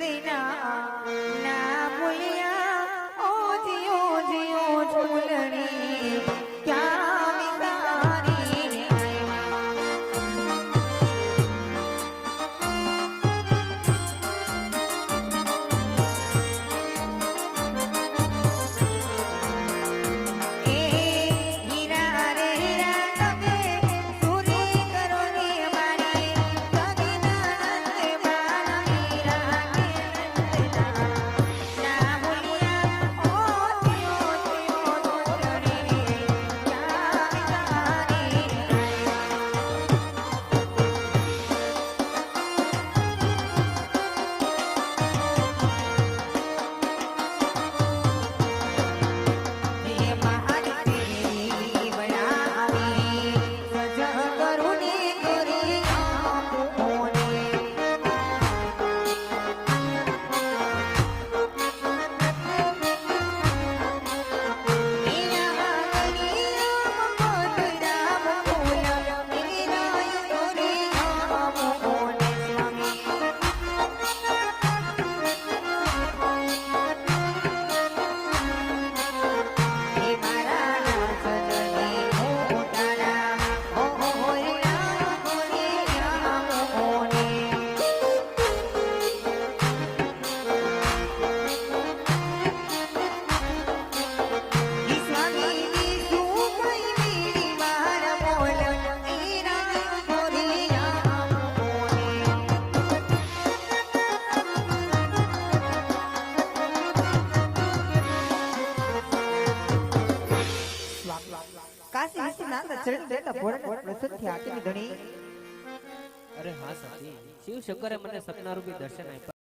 Medina Kashi Vishwanath ચરિત્ર ભોળાનાથ પ્રસન્નથી આકેલી ધણી અરે હા સાચી શિવ શંકરે મને સપના રૂપી દર્શન આપ્યા